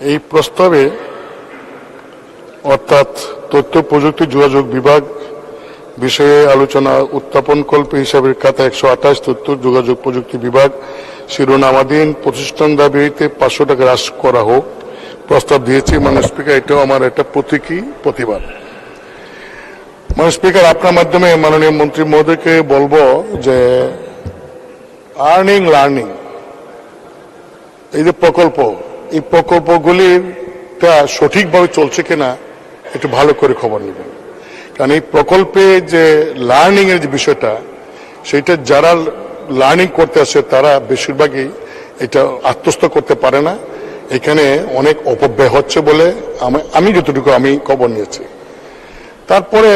এই প্রস্তাবে অর্থাৎ তথ্য প্রযুক্তি যোগাযোগ বিভাগ বিষয়ে আলোচনা উত্থাপন কল্পে হিসাবের খাতা একশো আঠাশ তথ্য যোগাযোগ প্রযুক্তি বিভাগ শিরোনামাধীন প্রতিষ্ঠান দাবিতে পাঁচশো টাকা হ্রাস করা হোক প্রস্তাব দিয়েছি মানে স্পিকার। এটাও আমার একটা প্রতীকী প্রতিবাদ। মানে স্পিকার, আপনার মাধ্যমে মাননীয় মন্ত্রী মহোদয়কে বলব যে আর্নিং, লার্নিং, এই যে প্রকল্প এই প্রকল্পগুলির তা সঠিকভাবে চলছে কিনা একটু ভালো করে খবর নেবেন। কারণ এই প্রকল্পে যে লার্নিং এর যে বিষয়টা, সেটা যারা লার্নিং করতে আসে, তারা বেশিরভাগই এটা আত্মস্থ করতে পারে না। এখানে অনেক অপব্যয় হচ্ছে বলে আমি যতটুকু আমি খবর নিয়েছি। তারপরে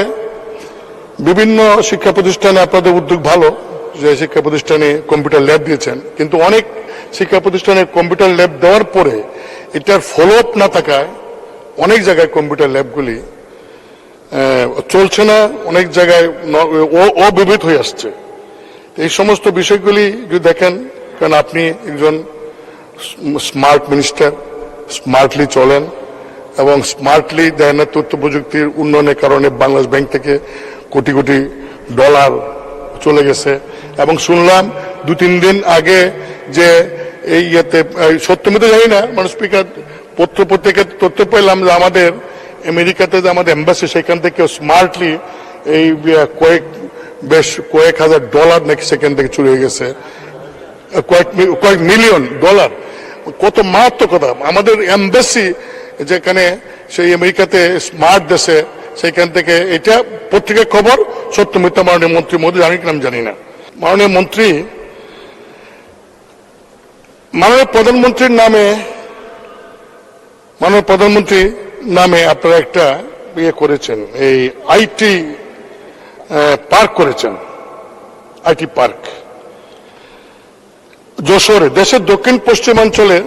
বিভিন্ন শিক্ষা প্রতিষ্ঠানে আপনাদের উদ্যোগ ভালো, যে শিক্ষা প্রতিষ্ঠানে কম্পিউটার ল্যাব দিয়েছেন, কিন্তু অনেক শিক্ষা প্রতিষ্ঠানে কম্পিউটার ল্যাব দেওয়ার পরে এটার ফলো আপ না থাকায় অনেক জায়গায় কম্পিউটার ল্যাবগুলি চলছে না, অনেক জায়গায় অবিবিধ হয়ে আসছে। এই সমস্ত বিষয়গুলি যদি দেখেন, কারণ আপনি একজন স্মার্ট মিনিস্টার স্মার্টলি চলেন এবং স্মার্টলি দেয় না, তথ্য প্রযুক্তির উন্নয়নের কারণে বাংলাদেশ ব্যাংক থেকে কোটি কোটি ডলার চলে গেছে। এবং শুনলাম দু, তিন দিন আগে যে এই ইয়েতে, এই সত্য মিথ্যা জানি না মানে স্পিকার পত্র পত্রিকা তথ্য পেলাম যে আমাদের আমেরিকাতে যে আমাদের এম্বাসি সেখান থেকে স্মার্টলি এই ইয়ে কয়েক, বেশ কয়েক হাজার ডলার নাকি সেখান থেকে চুরি হয়ে গেছে। কয়েক কয়েক মিলিয়ন ডলার কত মারাত্মক কথা। আমাদের এম্বাসি যেখানে, সেই আমেরিকাতে স্মার্ট দেশে, সেখান থেকে এটা পত্রিকার খবর সত্য মিথ্যা মাননীয় মন্ত্রী মোদী জানি কিনা জানি না। মাননীয় মন্ত্রী, মাননীয় প্রধানমন্ত্রীর নামে, মাননীয় প্রধানমন্ত্রী নামে আপনারা একটা ইয়ে করেছেন, এই আইটি পার্ক করেছেন আইটি পার্ক। যশোরে, দেশের দক্ষিণ পশ্চিমাঞ্চলে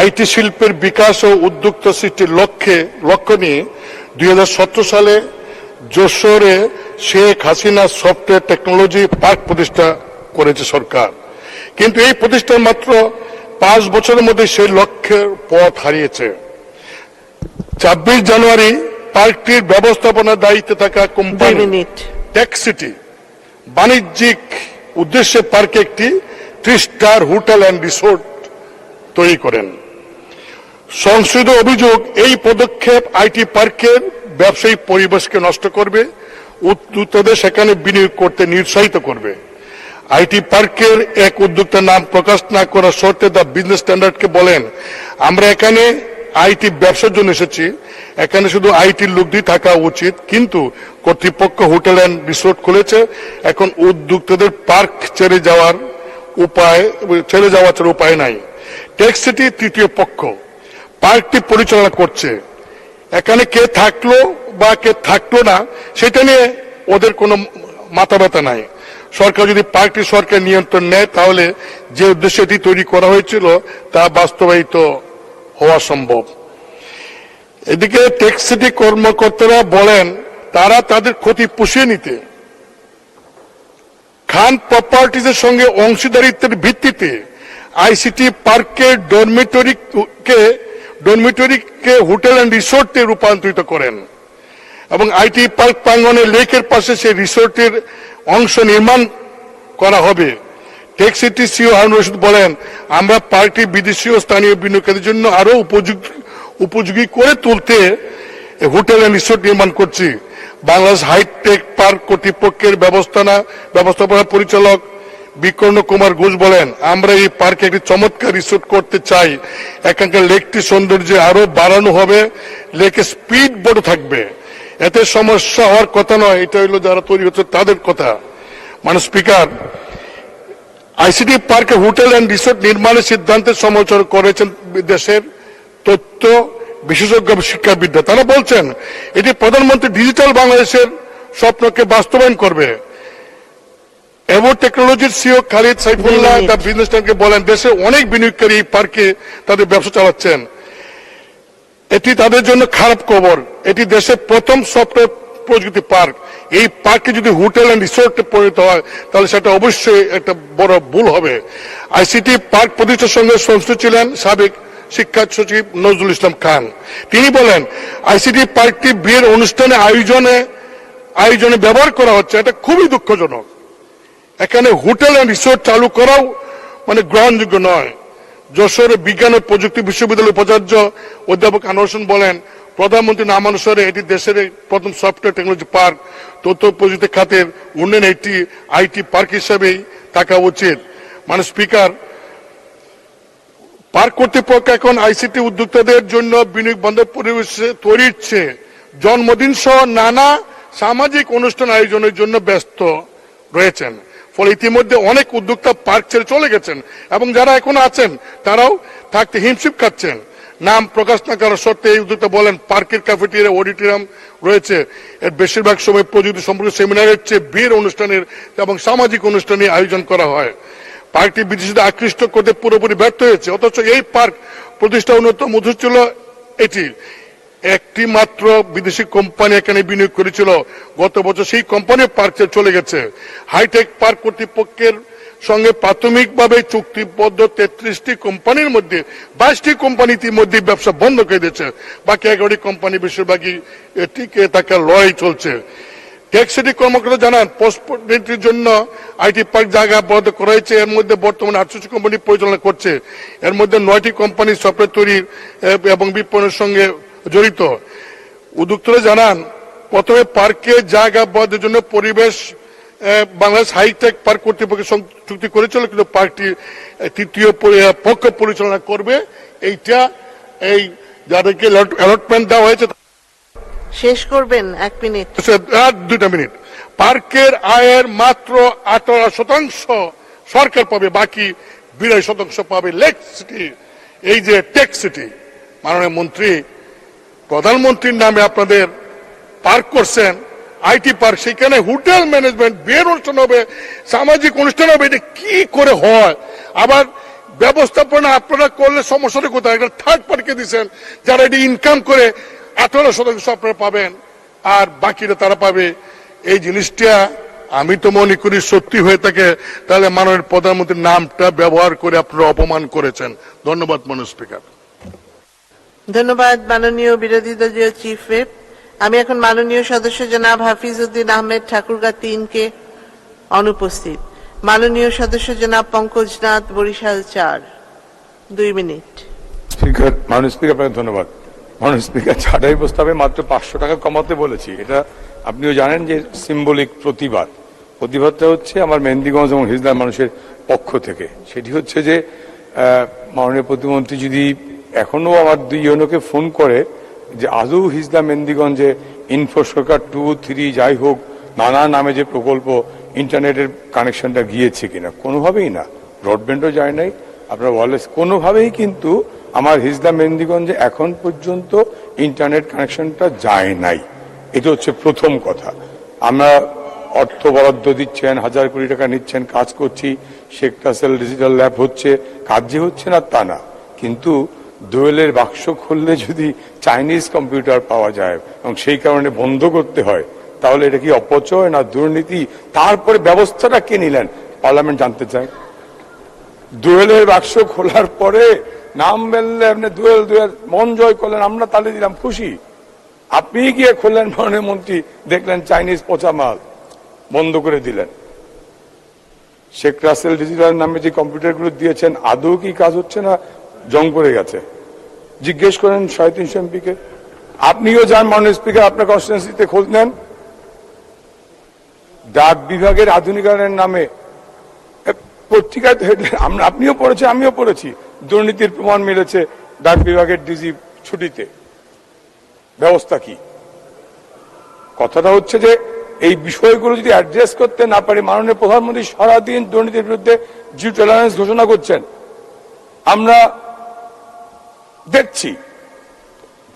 আইটি শিল্পের বিকাশ ও উদ্যোক্তা সৃষ্টির লক্ষ্যে, লক্ষ্য নিয়ে দুই হাজার সতেরো সালে যশোরে Sheikh Hasina software technology park প্রতিষ্ঠা করেছে সরকার। কিন্তু এই প্রতিষ্ঠান মাত্র পাঁচ বছরের মধ্যে সেই লক্ষ্যের পথ হারিয়েছে। ছাব্বিশ জানুয়ারি পার্কটির ব্যবস্থাপনার দায়িত্বে থাকা কোম্পানি ট্যাক্সিটি বাণিজ্যিক উদ্দেশ্যে পার্কে একটি three star hotel and resort তৈরি করেন। সংসদীয় অভিযোগ এই পদক্ষেপ আইটি পার্কের ব্যবসায়িক পরিবেশকে নষ্ট করবে। উদ্যোক্তাদের সেখানে বিনিয়োগ করতে নিরুৎসাহিত করবে। আইটি পার্কের এক উদ্যোক্তার নাম প্রকাশ না করার শর্তে দ্য বিজনেস স্ট্যান্ডার্ডকে বলেন, আমরা এখানে আইটি ব্যবসার জন্য এসেছি। এখানে শুধু আইটির দিয়ে থাকা উচিত, কিন্তু কর্তৃপক্ষ হোটেল অ্যান্ড রিসোর্ট খুলেছে। এখন উদ্যোক্তাদের পার্ক ছেড়ে যাওয়ার উপায়, ছেড়ে যাওয়ার ছাড়া উপায় নাই। টেক্স সিটি তৃতীয় পক্ষ, পার্কটি পরিচালনা করছে। এখানে কে থাকল বা কে থাকতো না, সেটা নিয়ে ওদের কোনো মাথা ব্যথা নাই। সরকার যদি পার্কটি সরকার নিয়ন্ত্রণ নেয়, তাহলে যে উদ্দেশ্যে এটি তৈরি করা হয়েছিল, তা বাস্তবায়িত হওয়া সম্ভব। এদিকে টেক্সিটি কর্মকর্তারা বলেন, তারা তাদের ক্ষতি পুষিয়ে নিতে, খান প্রপার্টিজের সঙ্গে অংশীদারিত্বের ভিত্তিতে আইসিটি পার্কের ডরমিটরিকে ডরমিটরিকে হোটেল অ্যান্ড রিসোর্টে রূপান্তরিত করেন। এবং আইটি পার্ক প্রাঙ্গনে লেকের পাশে সেই রিসোর্টের অংশ নির্মাণ করা হবে। Tech city CEO Harun Rashid বলেন, আমরা পার্কটি বিদেশি ও স্থানীয় বিনিয়োগকারীদের জন্য আরও উপযোগী উপযোগী করে তুলতে হোটেল অ্যান্ড রিসোর্ট নির্মাণ করছি। বাংলাদেশ হাইটেক পার্ক কর্তৃপক্ষের ব্যবস্থানা, ব্যবস্থাপনা পরিচালক বিকর্ণ কুমার ঘোষ বলেন, আমরা এই পার্কে একটি চমৎকার রিসোর্ট করতে চাই। এখানকার লেকটি সৌন্দর্য আরও বাড়ানো হবে। লেকে স্পিড বোর্ড থাকবে। এতে সমস্যা হওয়ার কথা নয় এটা হইল যারা তৈরি হচ্ছে তাদের কথা। মানে স্পিকার আইসিটি পার্কে হোটেল অ্যান্ড রিসোর্ট নির্মাণের সিদ্ধান্তের সমালোচনা করেছেন দেশের তথ্য বিশেষজ্ঞ শিক্ষাবিদরা। তারা বলছেন এটি প্রধানমন্ত্রী ডিজিটাল বাংলাদেশের স্বপ্নকে বাস্তবায়ন করবে। এভো টেকনোলজির সিও খালিদ সাইফুল্লাহ বিজনেস টাইমকে বলেন দেশে অনেক বিনিয়োগকারী এই পার্কে তাদের ব্যবসা চালাচ্ছেন। এটি তাদের জন্য খারাপ খবর। এটি দেশের প্রথম সফটওয়্যার প্রযুক্তি পার্ক। এই পার্কে যদি হোটেল অ্যান্ড রিসোর্টে পরিণত হয়, তাহলে সেটা অবশ্যই একটা বড় ভুল হবে। আইসিটি পার্ক প্রতিষ্ঠার সঙ্গে সংশ্লিষ্ট ছিলেন সাবেক শিক্ষা সচিব নজরুল ইসলাম খান। তিনি বলেন, আইসিটি পার্কটি বিয়ের অনুষ্ঠানে আয়োজনে আয়োজনে ব্যবহার করা হচ্ছে। এটা খুবই দুঃখজনক। এখানে হোটেল এন্ড রিসোর্ট চালু করাও মানে গ্রহণযোগ্য নয়। যশোর বিজ্ঞান ও প্রযুক্তি বিশ্ববিদ্যালয়ের উপাচার্য অধ্যাপক আনোয়ার বলেন, প্রধানমন্ত্রী নাম অনুসারে এটি দেশের প্রথম সফটওয়্যার টেকনোলজি পার্ক, তথ্য প্রযুক্তি খাতের উন্নয়ন একটি আইটি পার্ক হিসেবেই থাকা উচিত। মানে স্পিকার, পার্ক কর্তৃপক্ষ এখন আইসিটি উদ্যোক্তাদের জন্য বিনিয়োগ বন্ধ পরিবেশ তৈরি হচ্ছে। জন্মদিন সহ নানা সামাজিক অনুষ্ঠান আয়োজনের জন্য ব্যস্ত রয়েছেন। ফলে ইতিমধ্যে অনেক উদ্যোক্তা পার্ক ছেড়ে চলে গেছেন এবং যারা এখন আছেন, তারাও থাকতে হিমশিম খাচ্ছেন। নাম প্রকাশ না করার সত্ত্বে এই উদ্যোক্তা বলেন, পার্কের ক্যাফেটেরিয়া অডিটোরিয়াম রয়েছে। এর বেশিরভাগ সময় প্রযুক্তি সম্পর্কে সেমিনারের চেয়ে বিয়ের অনুষ্ঠানের এবং সামাজিক অনুষ্ঠানে আয়োজন করা হয়। পার্কটি বিদেশিদের আকৃষ্ট করতে পুরোপুরি ব্যর্থ হয়েছে, অথচ এই পার্ক প্রতিষ্ঠা অন্যতম উদ্দেশ্য ছিল এটি। একটি মাত্র বিদেশি কোম্পানি এখানে বিনিয়োগ করেছিল। গত বছর সেই কোম্পানি পার্ক চলে গেছে। হাইটেক পার্ক কর্তৃপক্ষের সঙ্গে প্রাথমিকভাবে চুক্তিবদ্ধ তেত্রিশটি কোম্পানির মধ্যে বাইশটি কোম্পানি ইতিমধ্যে ব্যবসা বন্ধ করে দিয়েছে। বাকি এগারোটি কোম্পানি বেশিরভাগই টিকে থাকা লড়াই চলছে। টেক্সিটি কর্মকর্তা জানান পোস্টপোর্টের জন্য আইটি পার্ক জায়গা বরাদ্দ করা হয়েছে। এর মধ্যে বর্তমানে আটষট্টি কোম্পানি পরিচালনা করছে। এর মধ্যে নয়টি কোম্পানি সফটওয়্যার তৈরির এ, এবং বিপণনের সঙ্গে জড়িত। উদ্যোক্তরা জানান প্রথমে পার্কে জায়গা বরাদ্দের জন্য পরিবেশ বাংলাদেশ হাইটেক পার্ক কর্তৃপক্ষের চুক্তি করেছিল কিন্তু পার্কটি তৃতীয় পক্ষ পরিচালনা করবে। এইটা এই যাদেরকে অ্যালটমেন্ট দেওয়া হয়েছে শেষ করবেন এক মিনিট। আর দুইটা মিনিট। পার্কের আয়ের মাত্র আঠারো শতাংশ সরকার পাবে বাকি বিরাশি শতাংশ পাবে লেক সিটি। এই যে টেক সিটি মাননীয় মন্ত্রী প্রধানমন্ত্রীর নামে আপনাদের পার্ক করছেন, আইটি পার্ক, সেখানে হোটেল ম্যানেজমেন্ট, বিয়ের অনুষ্ঠান হবে, সামাজিক অনুষ্ঠান হবে, এটা কি করে হয়? আবার ব্যবস্থাপনা আপনারা করলে সমস্যাটা কোথায়? একটা থার্ড পার্কে দিচ্ছেন যারা এটি ইনকাম করে, আঠারো শতাংশ আপনারা পাবেন, আর বাকিরা তারা পাবে। এই জিনিসটা আমি তো মনে করি সত্যি হয়ে থাকে, তাহলে মাননীয় প্রধানমন্ত্রীর নামটা ব্যবহার করে আপনারা অপমান করেছেন। ধন্যবাদ মনোজ স্পিকার। ধন্যবাদ মাননীয় বিরোধী দলীয় চিফ হুইপ আমি এখন মাননীয় সদস্য জনাব হাফিজউদ্দিন আহমেদ ঠাকুরগা তিনকে অনুপস্থিত। মাননীয় সদস্য জনাব পঙ্কজ নাথ, বরিশাল চার। দুই মিনিট। স্পিকার, মাননীয় স্পিকার, আপনাকে ধন্যবাদ। মাননীয় স্পিকার ছাড়াই প্রস্তাবে মাত্র পাঁচশো টাকা কমাতে বলেছি। এটা আপনিও জানেন যে সিম্বলিক প্রতিবাদ। প্রতিবাদটা হচ্ছে আমার মেহেন্দিগঞ্জ এবং হিজদার মানুষের পক্ষ থেকে। সেটি হচ্ছে যে মাননীয় প্রতিমন্ত্রী যদি এখনও আমার দুই ইউনোকে ফোন করে যে আজও হিজদা মেন্দিগঞ্জে ইনফো সরকার টু থ্রি যাই হোক, নানা নামে যে প্রকল্প ইন্টারনেটের কানেকশনটা গিয়েছে কিনা, কোনোভাবেই না। ব্রডব্যান্ডও যায় নাই, আপনার ওয়ারলেস কোনোভাবেই কিন্তু আমার হিজদা মেন্দিগঞ্জে এখন পর্যন্ত ইন্টারনেট কানেকশনটা যায় নাই। এটা হচ্ছে প্রথম কথা। আমরা অর্থ বরাদ্দ দিচ্ছেন, হাজার কোটি টাকা নিচ্ছেন, কাজ করছি, শেখ কাসেল ডিজিটাল ল্যাব হচ্ছে, কাজ যে হচ্ছে না তা না। কিন্তু দোয়েলের বাক্স খুললে যদি চাইনিজ কম্পিউটার পাওয়া যায় এবং সেই কারণে বন্ধ করতে হয়, তাহলে এটা কি অপচয় না দুর্নীতি? তারপরে ব্যবস্থাটা কে নিলেন? পার্লামেন্ট জানতে চায় দোয়েলের বাক্স খোলার পরে নাম বললে আপনি দোয়েল দোয়েল, মন জয় করলেন, আমরা তালে দিলাম, খুশি। আপনি গিয়ে খুললেন মাননীয় মন্ত্রী, দেখলেন চাইনিজ পচা মাল, বন্ধ করে দিলেন। শেখ রাসেল ডিজিটাল নামে যে কম্পিউটারগুলো দিয়েছেন, আদৌ কি কাজ হচ্ছে না? জং পড়ে গেছে। জিজ্ঞেস করেন সাড়ে তিনশো এমপিকে, আপনিও যান মাননীয় স্পিকার, আপনার কনস্টিটুয়েন্সিতে খোঁজ নেন। ডাক বিভাগের আধুনিকরণের নামে পত্রিকায় আমরা, আপনিও পড়েছেন আমিও পড়েছি। দুর্নীতির প্রমাণ মিলেছে ডাক বিভাগের ডিজি ছুটিতে। ব্যবস্থা কি? কথাটা হচ্ছে যে, এই বিষয়গুলো যদি অ্যাড্রেস করতে না পারি, মাননীয় প্রধানমন্ত্রী সারাদিন দুর্নীতির বিরুদ্ধে জিরো টলারেন্স ঘোষণা করছেন। আমরা দেখছি।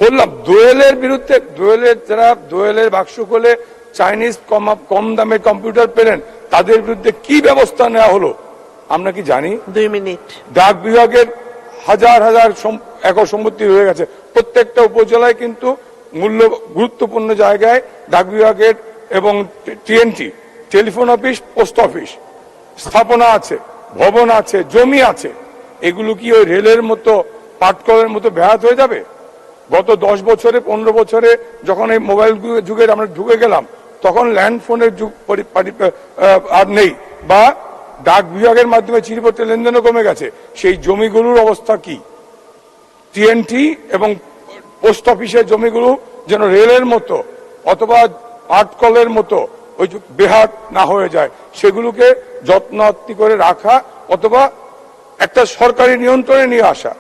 বললাম দোয়েলের বিরুদ্ধে দোয়েলের যারা দোয়েলের বাক্স খোলে চাইনিজ কম কম দামে কম্পিউটার পেলেন তাদের বিরুদ্ধে কি ব্যবস্থা নেওয়া হলো? আমরা কি জানি? দুই মিনিট। ডাক বিভাগের হাজার হাজার একর সম্পত্তি রয়ে গেছে। প্রত্যেকটা উপজেলায় কিন্তু মূল্য গুরুত্বপূর্ণ জায়গায় ডাক বিভাগের এবং TNT telephone office post office স্থাপনা আছে ভবন আছে জমি আছে। এগুলো কি ওই রেলের মতো পাটকলের মতো ব্যাহাত হয়ে যাবে? গত দশ বছরে, পনেরো বছরে যখন এই মোবাইল যুগের আমরা ঢুকে গেলাম, তখন ল্যান্ড ফোনের যুগ আর নেই বা ডাক বিভাগের মাধ্যমে চিঠিপত্রের লেনদেনও কমে গেছে। সেই জমিগুলোর অবস্থা কি? টিএনটি এবং পোস্ট অফিসের জমিগুলো যেন রেলের মতো অথবা আটকলের মতো ওই যে বেহাত না হয়ে যায়, সেগুলোকে যত্নাত্তি করে রাখা অথবা একটা সরকারি নিয়ন্ত্রণে নিয়ে আসা।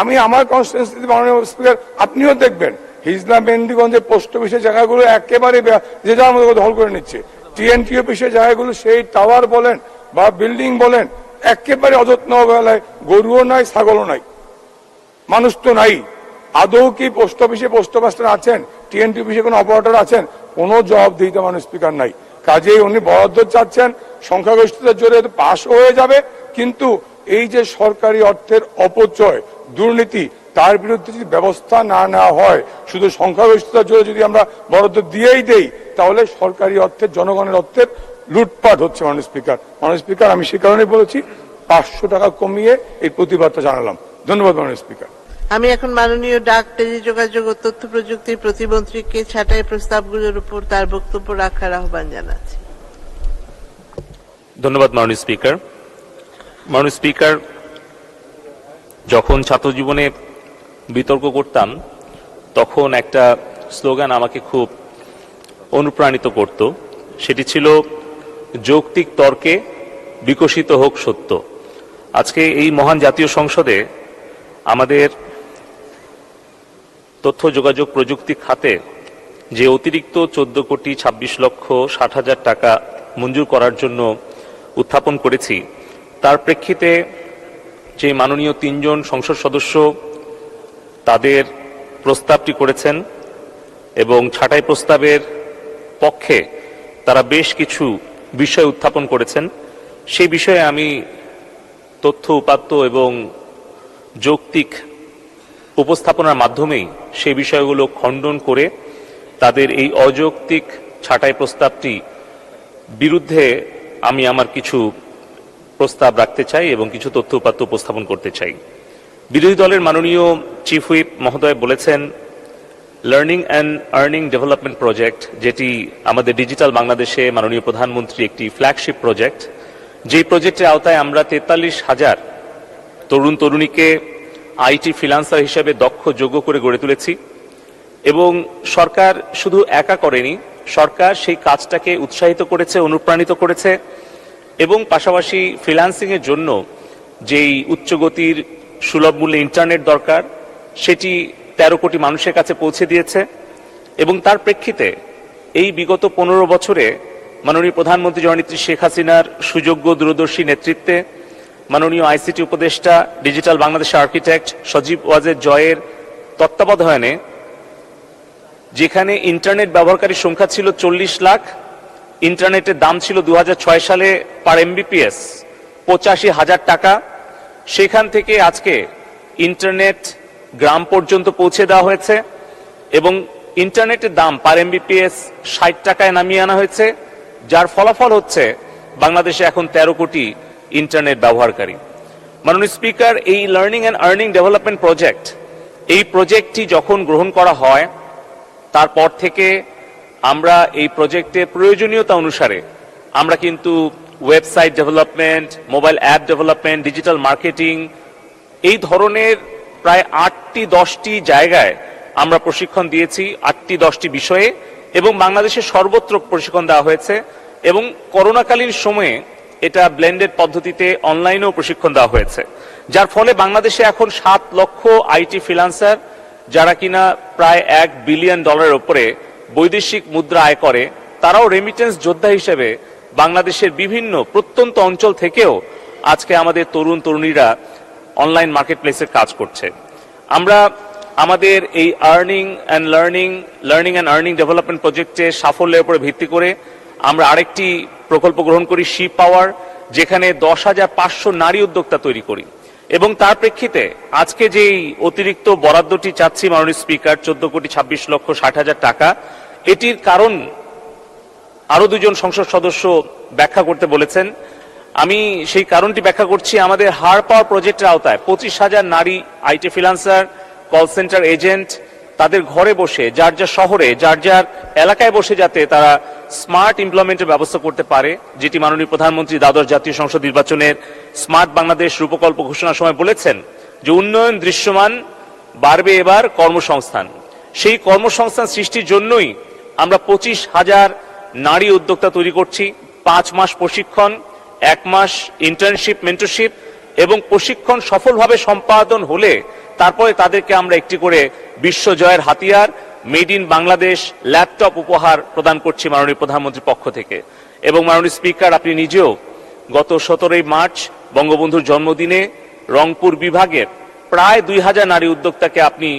আমি আমার কনস্টিটুয়েন্সিতে মাননীয় স্পিকার আপনিও দেখবেন, হিজলা মেন্দিগঞ্জের পোস্ট অফিসের জায়গাগুলো একেবারে যে যার মতো দখল করে নিচ্ছে। টিএনটি অফিসের জায়গাগুলো সেই টাওয়ার বলেন বা বিল্ডিং বলেন, একেবারে অযত্ন অবহেলায়, গরুও নাই, ছাগলও নাই। মানুষ তো নাই। আদৌ কি পোস্ট অফিসে পোস্ট মাস্টার আছেন টিএনটি অফিসে কোনো অপারেটর আছেন? কোনো জবাব দিতে মানুষ স্পিকার নাই। কাজেই উনি বরাদ্দ চাচ্ছেন, সংখ্যাগরিষ্ঠতার জোরে পাশ হয়ে যাবে, কিন্তু এই যে সরকারি অর্থের অপচয় দুর্নীতি তার বিরুদ্ধে যদি ব্যবস্থা না নেওয়া হয় শুধু সংখ্যাগরিষ্ঠতার জোরে যদি আমরা বরাদ্দ দিয়েই দেই তাহলে সরকারি অর্থের জনগণের অর্থের লুটপাট হচ্ছে মাননীয় স্পিকার। মাননীয় স্পিকার আমি সে কারণে বলেছি পাঁচশো টাকা কমিয়ে এই প্রতিবাদটা জানালাম। ধন্যবাদ মাননীয় স্পিকার। আমি এখন মাননীয় ডাক টেলিযোগাযোগ ও তথ্য প্রযুক্তির প্রতিমন্ত্রীকে ছাঁটাই প্রস্তাবগুলোর উপর তার বক্তব্য রাখার আহ্বান জানাচ্ছি। ধন্যবাদ মাননীয় স্পিকার। মাননীয় স্পিকার যখন ছাত্র জীবনে বিতর্ক করতাম, তখন একটা স্লোগান আমাকে খুব অনুপ্রাণিত করত। সেটি ছিল, যৌক্তিক তর্কে বিকশিত হোক সত্য। আজকে এই মহান জাতীয় সংসদে আমাদের তথ্য যোগাযোগ প্রযুক্তি খাতে যে অতিরিক্ত চোদ্দ কোটি ২৬ লক্ষ ষাট হাজার টাকা মঞ্জুর করার জন্য উত্থাপন করেছি, তার প্রেক্ষিতে যে মাননীয় তিনজন সংসদ সদস্য তাদের প্রস্তাবটি করেছেন এবং ছাঁটাই প্রস্তাবের পক্ষে তারা বেশ কিছু বিষয় উত্থাপন করেছেন। সেই বিষয়ে আমি তথ্য, উপাত্ত এবং যৌক্তিক উপস্থাপনার মাধ্যমেই সেই বিষয়গুলো খণ্ডন করে তাদের এই অযৌক্তিক ছাঁটাই প্রস্তাবটি বিরুদ্ধে আমি আমার কিছু প্রস্তাব রাখতে চাই এবং কিছু তথ্য উপাত্ত উপস্থাপন করতে চাই। বিরোধী দলের মাননীয় চিফ হুইপ মহোদয় বলেছেন learning and earning development project যেটি আমাদের ডিজিটাল বাংলাদেশে মাননীয় প্রধানমন্ত্রী একটি ফ্ল্যাগশিপ প্রজেক্ট যেই প্রজেক্টের আওতায় আমরা তেতাল্লিশ হাজার তরুণ তরুণীকে আইটি ফ্রিলান্সার হিসেবে দক্ষ, যোগ্য করে গড়ে তুলেছি এবং সরকার শুধু একা করেনি, সরকার সেই কাজটাকে উৎসাহিত করেছে, অনুপ্রাণিত করেছে এবং পাশাপাশি ফ্রিল্যান্সিং এর জন্য যেই উচ্চগতির সুলভ মূল্যে ইন্টারনেট দরকার, সেটি তেরো কোটি মানুষের কাছে পৌঁছে দিয়েছে এবং তার প্রেক্ষিতে এই বিগত পনেরো বছরে মাননীয় প্রধানমন্ত্রী জননেত্রী শেখ হাসিনার সুযোগ্য দূরদর্শী নেতৃত্বে মাননীয় আইসিটি উপদেষ্টা, ডিজিটাল বাংলাদেশের আর্কিটেক্ট সজীব ওয়াজের জয়ের তত্ত্বাবধানে যেখানে ইন্টারনেট ব্যবহারকারীর সংখ্যা ছিল চল্লিশ লাখ ইন্টারনেটের দাম ছিল দু হাজার ছয় সালে পার এমবিপিএস পঁচাশি হাজার টাকা। সেখান থেকে আজকে ইন্টারনেট গ্রাম পর্যন্ত পৌঁছে দেওয়া হয়েছে এবং ইন্টারনেটের দাম পার এমবিপিএস ষাট টাকায় নামিয়ে আনা হয়েছে, যার ফলাফল হচ্ছে বাংলাদেশে এখন তেরো কোটি ইন্টারনেট ব্যবহারকারী। মাননীয় স্পিকার, এই learning and earning development project এই প্রজেক্টটি যখন গ্রহণ করা হয়, তারপর থেকে আমরা এই প্রজেক্টের প্রয়োজনীয়তা অনুসারে আমরা কিন্তু website development, mobile app development, digital marketing এই ধরনের প্রায় আটটি দশটি জায়গায় আমরা প্রশিক্ষণ দিয়েছি আটটি দশটি বিষয়ে এবং বাংলাদেশে সর্বত্র প্রশিক্ষণ দেওয়া হয়েছে এবং করোনাকালীন সময়ে এটা ব্লেন্ডেড পদ্ধতিতে অনলাইনেও প্রশিক্ষণ দেওয়া হয়েছে। যার ফলে বাংলাদেশে এখন সাত লক্ষ আইটি ফ্রিলান্সার যারা কিনা প্রায় এক বিলিয়ন ডলারের উপরে বৈদেশিক মুদ্রা আয় করে, তারাও রেমিটেন্স যোদ্ধা হিসেবে বাংলাদেশের বিভিন্ন প্রত্যন্ত অঞ্চল থেকেও আজকে আমাদের তরুণ তরুণীরা অনলাইন মার্কেট প্লেসের কাজ করছে। আমরা আমাদের এই earning and learning learning and earning development প্রজেক্টের সাফল্যের উপরে ভিত্তি করে আমরা আরেকটি প্রকল্প গ্রহণ করি শি পাওয়ার যেখানে দশ হাজার পাঁচশো নারী উদ্যোক্তা তৈরি করি। এবং তার প্রেক্ষিতে আজকে যেই অতিরিক্ত বরাদ্দটি চাচ্ছি মাননীয় স্পিকার, চোদ্দ কোটি ছাব্বিশ লক্ষ ষাট হাজার টাকা, এটির কারণ আরও দুজন সংসদ সদস্য ব্যাখ্যা করতে বলেছেন। আমি সেই কারণটি ব্যাখ্যা করছি, আমাদের হার পাওয়ার প্রজেক্টের আওতায় পঁচিশ হাজার নারী IT freelancer, call centre agent তাদের ঘরে বসে, যার যার শহরে, যার যার এলাকায় বসে যাতে তারা স্মার্ট ইমপ্লয়মেন্টের ব্যবস্থা করতে পারে, যেটি মাননীয় প্রধানমন্ত্রী দ্বাদশ জাতীয় সংসদ নির্বাচনের স্মার্ট বাংলাদেশ রূপকল্প ঘোষণার সময় বলেছেন যে উন্নয়ন দৃশ্যমান, বাড়বে এবার কর্মসংস্থান। সেই কর্মসংস্থান সৃষ্টির জন্যই আমরা পঁচিশ হাজার নারী উদ্যোক্তা তৈরি করছি, পাঁচ মাস প্রশিক্ষণ, এক মাস ইন্টার্নশিপ মেন্টরশিপ এবং প্রশিক্ষণ সফলভাবে সম্পাদন হলে তারপরে তাদেরকে আমরা একটি করে বিশ্বজয়ের হাতিয়ার, মেড ইন বাংলাদেশ ল্যাপটপ উপহার প্রদান করছি মাননীয় প্রধানমন্ত্রীর পক্ষ থেকে। এবং মাননীয় স্পিকার, আপনি নিজেও গত সতেরোই মার্চ বঙ্গবন্ধুর জন্মদিনে রংপুর বিভাগের প্রায় দুই হাজার নারী উদ্যোক্তাকে আপনি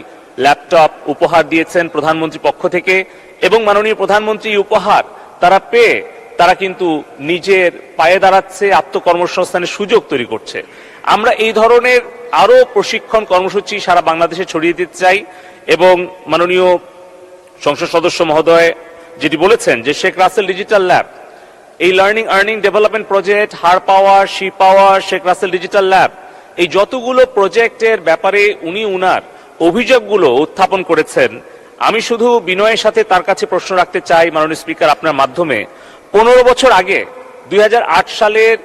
ল্যাপটপ উপহার দিয়েছেন প্রধানমন্ত্রী পক্ষ থেকে এবং মাননীয় প্রধানমন্ত্রী উপহার তারা পেয়ে তারা কিন্তু নিজের পায়ে দাঁড়াচ্ছে, আত্মকর্মসংস্থানের সুযোগ তৈরি করছে। আমরা এই ধরনের আরও প্রশিক্ষণ কর্মসূচি সারা বাংলাদেশে ছড়িয়ে দিতে চাই এবং মাননীয় সংসদ সদস্য মহোদয় যেটি বলেছেন যে শেখ রাসেল ডিজিটাল ল্যাব, এই learning, earning, development project, her power, she power, Sheikh Russel digital lab, এই যতগুলো প্রজেক্টের ব্যাপারে উনি উনার অভিযোগগুলো উত্থাপন করেছেন, আমি শুধু বিনয়ের সাথে তার কাছে প্রশ্ন রাখতে চাই মাননীয় স্পিকার আপনার মাধ্যমে। পনেরো বছর আগে দুই হাজার আট সালের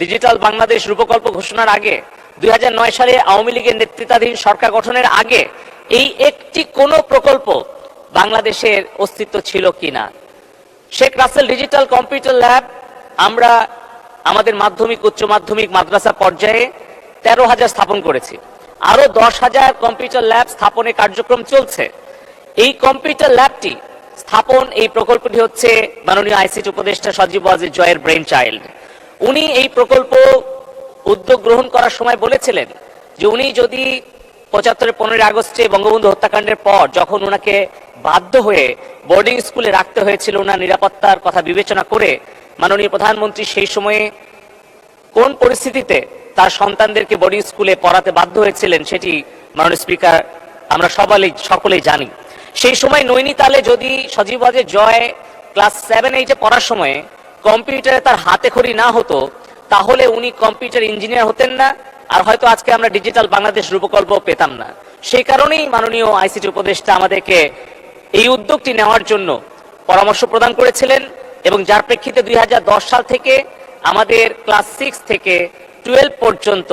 ডিজিটাল বাংলাদেশ রূপকল্প ঘোষণার আগে, দুই হাজার নয় সালে আওয়ামী লীগের নেতৃত্বাধীন সরকার গঠনের আগে এই একটি কোনো প্রকল্প বাংলাদেশের অস্তিত্ব ছিল কিনা। Sheikh Russel digital computer lab, আমরা আমাদের মাধ্যমিক, উচ্চ মাধ্যমিক, মাদ্রাসা পর্যায়ে তেরো হাজার স্থাপন করেছি। আরও দশ হাজার কম্পিউটার ল্যাব স্থাপনের কার্যক্রম চলছে। এই কম্পিউটার ল্যাবটি স্থাপন, এই প্রকল্পটি হচ্ছে মাননীয় আইসিটি উপদেষ্টা সজীব ওয়াজির জয়ের ব্রেন চাইল্ড। উনি এই প্রকল্প উদ্যোগ গ্রহণ করার সময় বলেছিলেন যে উনি যদি পঁচাত্তরের পনেরোই আগস্টে বঙ্গবন্ধু হত্যাকাণ্ডের পর যখন ওনাকে বাধ্য হয়ে বোর্ডিং স্কুলে রাখতে হয়েছিল ওনার নিরাপত্তার কথা বিবেচনা করে মাননীয় প্রধানমন্ত্রী সেই সময়ে কোন পরিস্থিতিতে তার সন্তানদেরকে বোর্ডিং স্কুলে পড়াতে বাধ্য হয়েছিলেন সেটি মাননীয় স্পিকার আমরা সবাই সকলেই জানি। সেই সময় নৈনিতালে যদি সজীবাজের জয় ক্লাস সেভেন এইটে পড়ার সময় কম্পিউটারে তার হাতে খড়ি না হতো, তাহলে উনি কম্পিউটার ইঞ্জিনিয়ার হতেন না, আর হয়তো আজকে আমরা ডিজিটাল বাংলাদেশ রূপকল্প পেতাম না। সেই কারণেই মাননীয় আইসিটি উপদেষ্টা আমাদেরকে এই উদ্যোগটি নেওয়ার জন্য পরামর্শ প্রদান করেছিলেন এবং যার প্রেক্ষিতে দুই হাজার দশ সাল থেকে আমাদের ক্লাস সিক্স থেকে টুয়েলভ পর্যন্ত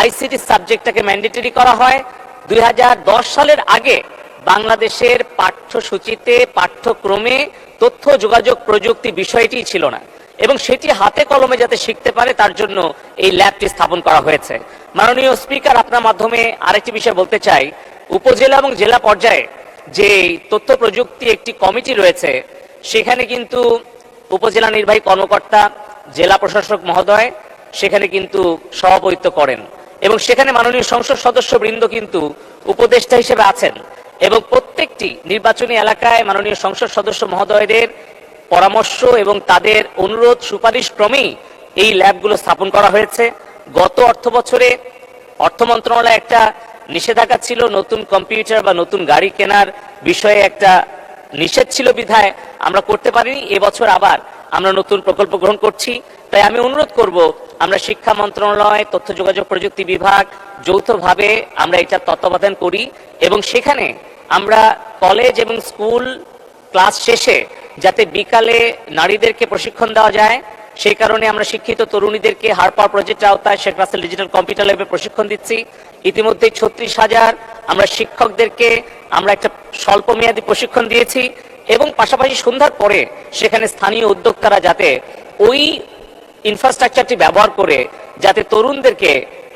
আইসিটি সাবজেক্টটাকে ম্যান্ডেটরি করা হয়। দুই হাজার দশ সালের আগে বাংলাদেশের পাঠ্যসূচিতে, পাঠ্যক্রমে তথ্য, যোগাযোগ, প্রযুক্তি বিষয়টি ছিল না। এবং সেটি হাতে কলমে যাতে শিখতে পারে, তার জন্য এই ল্যাবটি স্থাপন করা হয়েছে। মাননীয় স্পিকার, আপনার মাধ্যমে আরেকটি বিষয় বলতে চাই। উপজেলা এবং জেলা পর্যায়ে যে তথ্য, প্রযুক্তি একটি কমিটি রয়েছে, সেখানে কিন্তু উপজেলা নির্বাহী কর্মকর্তা, জেলা প্রশাসক মহোদয় সেখানে কিন্তু সভাপতিত্ব করেন। এবং সেখানে মাননীয় সংসদ সদস্য বৃন্দ কিন্তু উপদেষ্টা হিসেবে আছেন। এবং প্রত্যেকটি নির্বাচনী এলাকায় মাননীয় সংসদ সদস্য মহোদয়দের পরামর্শ এবং তাদের অনুরোধ সুপারিশ ক্রমেই এই ল্যাবগুলো স্থাপন করা হয়েছে। গত অর্থ বছরে অর্থ মন্ত্রণালয় একটা নিষেধাজ্ঞা ছিল, নতুন কম্পিউটার বা নতুন গাড়ি কেনার বিষয়ে একটা নিষেধ ছিল বিধায় আমরা করতে পারিনি। এবছর আবার আমরা নতুন প্রকল্প গ্রহণ করছি। তাই আমি অনুরোধ করব, আমরা শিক্ষা মন্ত্রণালয়, তথ্য যোগাযোগ প্রযুক্তি বিভাগ যৌথভাবে আমরা এটা তত্ত্বাবধান করি এবং সেখানে আমরা কলেজ এবং স্কুল ক্লাস শেষে যাতে বিকালে নারীদেরকে প্রশিক্ষণ দেওয়া যায়, সেই কারণে আমরা শিক্ষিত তরুণীদেরকে হার পাওয়ার প্রজেক্টের আওতায় শেখ রাসেল ডিজিটাল কম্পিউটার ল্যাবে প্রশিক্ষণ দিচ্ছি। ইতিমধ্যে ছত্রিশ হাজার আমরা শিক্ষকদেরকে আমরা একটা স্বল্প মেয়াদী প্রশিক্ষণ দিয়েছি এবং পাশাপাশি সন্ধ্যার পরে সেখানে স্থানীয় উদ্যোক্তারা যাতে ওই ইনফ্রাস্ট্রাকচারটি ব্যবহার করে যাতে তরুণদেরকে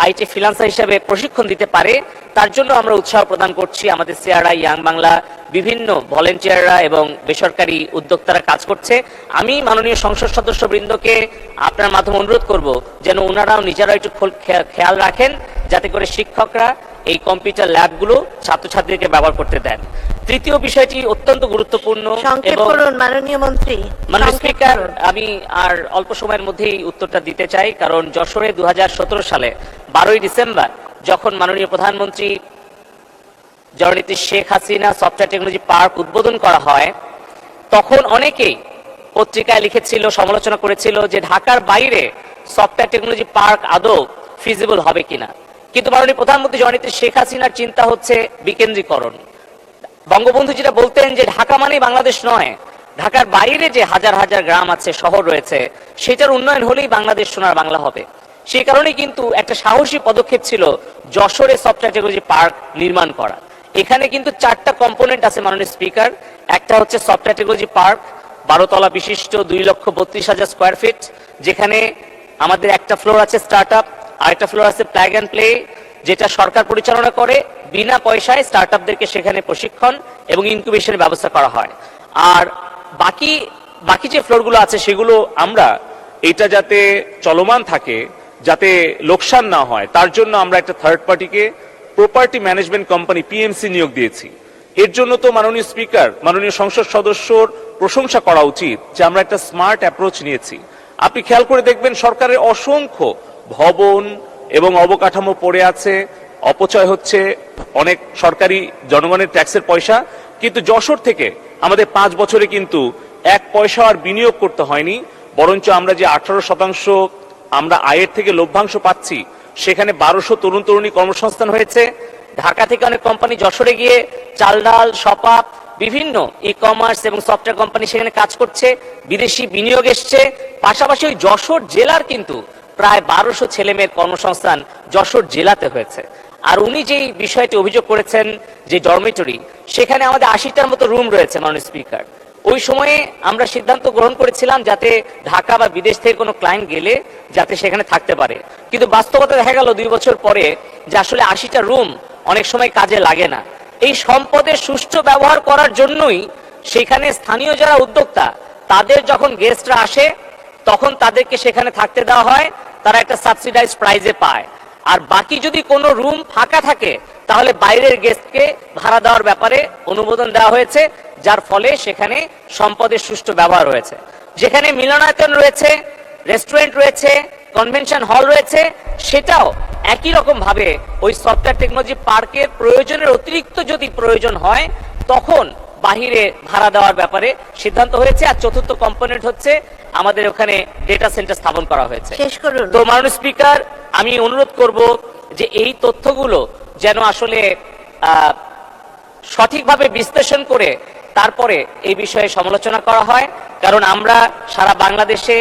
আইটি ফ্রিলান্সার হিসেবে প্রশিক্ষণ দিতে পারে, তার জন্য আমরা উৎসাহ প্রদান করছি আমাদের সিআরআই ইয়াং বাংলা বিভিন্ন ভলেন্টিয়াররা এবং বেসরকারি উদ্যোক্তারা কাজ করছে। আমি মাননীয় সংসদ সদস্য বৃন্দকে আপনার মাধ্যমে অনুরোধ করব যেন ওনারাও নিজেরা একটু খেয়াল রাখেন, যাতে করে শিক্ষকরা এই কম্পিউটার ল্যাবগুলো ছাত্রছাত্রীদেরকে ব্যবহার করতে দেন। তৃতীয় বিষয়টি অত্যন্ত গুরুত্বপূর্ণ মাননীয় মন্ত্রী। মাননীয় স্পিকার আমি আর অল্প সময়ের মধ্যেই উত্তরটা দিতে চাই কারণ যশোরে দু সালে বারোই ডিসেম্বর যখন মাননীয় প্রধানমন্ত্রী জননেত্রী Sheikh Hasina software technology park উদ্বোধন করা হয় তখন অনেকেই পত্রিকায় লিখেছিল সমালোচনা করেছিল যে ঢাকার বাইরে সফটওয়্যার টেকনোলজি পার্ক আদৌ ফিজিবল হবে কিনা। কিন্তু মাননীয় প্রধানমন্ত্রী জননেত্রী শেখ হাসিনার চিন্তা হচ্ছে বিকেন্দ্রীকরণ। বঙ্গবন্ধু যেটা বলতেন যে ঢাকা মানেই বাংলাদেশ নয়, ঢাকার বাইরে যে হাজার হাজার গ্রাম আছে, শহর রয়েছে, সেটার উন্নয়ন হলেই বাংলাদেশ সোনার বাংলা হবে। সেই কারণে কিন্তু একটা সাহসী পদক্ষেপ ছিল যশোরে সফটওয়্যার টেকনোলজি পার্ক নির্মাণ করা। এখানে কিন্তু চারটা কম্পোনেন্ট আছে মাননীয় স্পিকার একটা হচ্ছে সফটওয়্যার টেকনোলজি পার্ক বারোতলা বিশিষ্ট দুই লক্ষ বত্রিশ হাজার স্কোয়ার ফিট যেখানে আমাদের একটা ফ্লোর আছে স্টার্ট আরেকটা ফ্লোর আছে প্ল্যাগ অ্যান্ড প্লে যেটা সরকার পরিচালনা করে। বিনা পয়সায় স্টার্ট আপদেরকে সেখানে প্রশিক্ষণ এবং ইনকিউবেশনের ব্যবস্থা করা হয়। আর বাকি বাকি যে ফ্লোরগুলো আছে, সেগুলো আমরা এটা যাতে চলমান থাকে, যাতে লোকসান না হয়, তার জন্য আমরা একটা থার্ড পার্টিকে প্রপার্টি ম্যানেজমেন্ট কোম্পানি পিএমসি নিয়োগ দিয়েছি। এর জন্য তো মাননীয় স্পিকার মাননীয় সংসদ সদস্যর প্রশংসা করা উচিত যে আমরা একটা স্মার্ট অ্যাপ্রোচ নিয়েছি। আপনি খেয়াল করে দেখবেন সরকারের অসংখ্য ভবন এবং অবকাঠামো পড়ে আছে। অপচয় হচ্ছে অনেক সরকারি জনগণের ট্যাক্সের পয়সা। কিন্তু যশোর থেকে আমাদের পাঁচ বছরে কিন্তু এক পয়সা আর বিনিয়োগ করতে হয়নি। বরঞ্চ আমরা যে আঠারো শতাংশ আমরা আয়ের থেকে লভ্যাংশ পাচ্ছি, সেখানে বারোশো তরুণ তরুণী কর্মসংস্থান হয়েছে। ঢাকা থেকে অনেক কোম্পানি যশোরে গিয়ে চাল ডাল সপাপ বিভিন্ন ই কমার্স এবং সফটওয়্যার কোম্পানি সেখানে কাজ করছে। বিদেশি বিনিয়োগ এসছে। পাশাপাশি ওই যশোর জেলার কিন্তু প্রায় বারোশো ছেলে মেয়ের কর্মসংস্থান যশোর জেলাতে হয়েছে। আর উনি যেই বিষয়টি অভিযোগ করেছেন যে ডরমেটরি সেখানে আমাদের আশিটার মতো রুম রয়েছে মাননীয় স্পিকার ওই সময়ে আমরা সিদ্ধান্ত গ্রহণ করেছিলাম যাতে ঢাকা বা বিদেশ থেকে কোনো ক্লায়েন্ট গেলে যাতে সেখানে থাকতে পারে। কিন্তু বাস্তবতা দেখা গেল দুই বছর পরে যে আসলে আশিটা রুম অনেক সময় কাজে লাগে না। এই সম্পদের সুষ্ঠু ব্যবহার করার জন্যই সেখানে স্থানীয় যারা উদ্যোক্তা, তাদের যখন গেস্টরা আসে তখন তাদেরকে সেখানে থাকতে দেওয়া হয়, তারা একটা সাবসিডাইজ প্রাইজে পায়। আর বাকি যদি কোনো রুম ফাঁকা থাকে, তাহলে বাইরের গেস্টকে ভাড়া দেওয়ার ব্যাপারে অনুমোদন দেওয়া হয়েছে, যার ফলে সেখানে সম্পদের সুষ্ঠু ব্যবহার হয়েছে যেখানে মিলনায়তন রয়েছে রেস্টুরেন্ট রয়েছে কনভেনশন হল রয়েছে, সেটাও একই রকম ভাবে ওই সফটওয়্যার টেকনোলজি পার্কের প্রয়োজনের অতিরিক্ত যদি প্রয়োজন হয়, তখন বাহিরে ভাড়া দেওয়ার ব্যাপারে সিদ্ধান্ত হয়েছে। আর চতুর্থ কম্পোনেন্ট হচ্ছে আমাদের ওখানে ডেটা সেন্টার স্থাপন করা হয়েছে। তো মাননীয় স্পিকার আমি অনুরোধ করব যে এই তথ্যগুলো যেন আসলে আহ, সঠিকভাবে বিশ্লেষণ করে তারপরে এই বিষয়ে সমালোচনা করা হয়। কারণ আমরা সারা বাংলাদেশে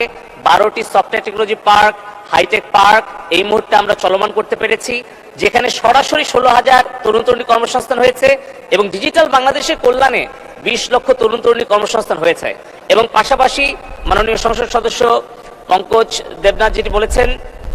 বারোটি software technology park hi tech park এই মুহূর্তে আমরা চলমান করতে পেরেছি। যেখানে সরাসরি ষোলো হাজার তরুণ তরুণী কর্মসংস্থান হয়েছে এবং ডিজিটাল বাংলাদেশের কল্যাণে বিশ লক্ষ তরুণ তরুণী কর্মসংস্থান হয়েছে। এবং পাশাপাশি মাননীয় সংসদ সদস্য পঙ্কজ দেবনাথ যেটি বলেছেন,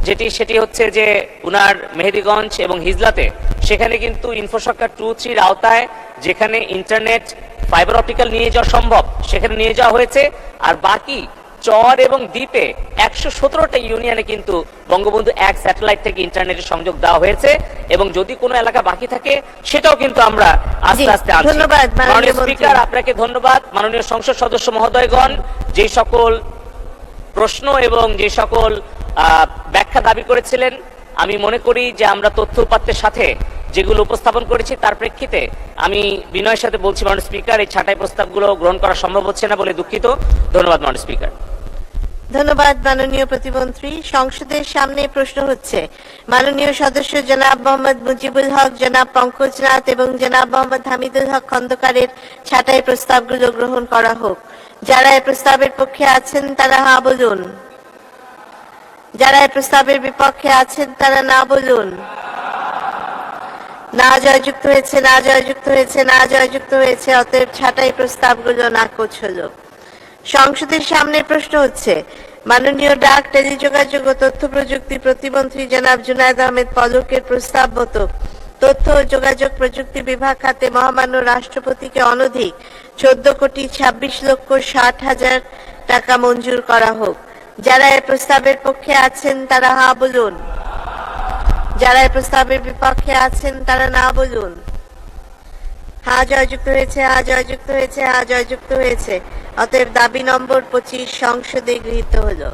যেটি সেটি হচ্ছে যে উনার মেহেদিগঞ্জ এবং হিজলাতে সেখানে কিন্তু ইনফ্রাস্ট্রাকচার টু থ্রির আওতায় যেখানে ইন্টারনেট ফাইবার অপটিক্যাল নিয়ে যাওয়া সম্ভব, সেখানে নিয়ে যাওয়া হয়েছে। আর বাকি চর এবং দ্বীপে একশো সতেরোটা ইউনিয়নে কিন্তু বঙ্গবন্ধু এক স্যাটেলাইট থেকে ইন্টারনেটের সংযোগ দেওয়া হয়েছে এবং যদি কোনো এলাকা বাকি থাকে সেটাও কিন্তু আমরা আস্তে আস্তে ধন্যবাদ, মাননীয় স্পিকার আপনাকে ধন্যবাদ। মাননীয় সংসদ সদস্য মহোদয়গণ যে সকল প্রশ্ন এবং যে সকল আহ, ব্যাখ্যা দাবি করেছিলেন আমি মনে করি যে আমরা তথ্য উপাত্তের সাথে যেগুলো উপস্থাপন করেছি, তার প্রেক্ষিতে আমি বিনয়ের সাথে বলছি, মাননীয় স্পিকার, এই ছাঁটাই প্রস্তাবগুলো গ্রহণ করা সম্ভব হচ্ছে না বলে দুঃখিত। ধন্যবাদ, মাননীয় স্পিকার। ধন্যবাদ, মাননীয় প্রতিমন্ত্রী। সংসদের সামনে প্রশ্ন হচ্ছে, মাননীয় সদস্য জনাব মোহাম্মদ মুজিবুল হক, জনাব পঙ্কজ নাথ এবং জনাব মোহাম্মদ হামিদুল হক খন্দকারের ছাঁটাই প্রস্তাবগুলো গ্রহণ করা হোক। যারা এই প্রস্তাবের পক্ষে আছেন, তারা হা বলুন। যারা এই প্রস্তাবের বিপক্ষে আছেন, তারা না বলুন। না জয়যুক্ত হয়েছে, না জয়যুক্ত হয়েছে, না জয়যুক্ত হয়েছে, অতএব ছাঁটাই প্রস্তাবগুলো নাকচ হলো সংসদের সামনে প্রশ্ন হচ্ছে, মাননীয় ডাক, টেলিযোগাযোগ ও তথ্য প্রযুক্তি প্রতিমন্ত্রী জনাব জুনায়দ আহমেদ পলকের প্রস্তাব মতো তথ্য ও যোগাযোগ প্রযুক্তি বিভাগ খাতে মহামান্য রাষ্ট্রপতিকে অনধিক চোদ্দ কোটি ছাব্বিশ লক্ষ ষাট হাজার টাকা মঞ্জুর করা হোক। যারা এ প্রস্তাবের পক্ষে আছেন তারা হা বলুন। যারা এই প্রস্তাবের বিপক্ষে আছেন, তারা না বলুন। হা জয়যুক্ত হয়েছে হা জয়যুক্ত হয়েছে হা জয়যুক্ত হয়েছে। অতএব দাবি নম্বর পঁচিশ, সংসদে গৃহীত হলো।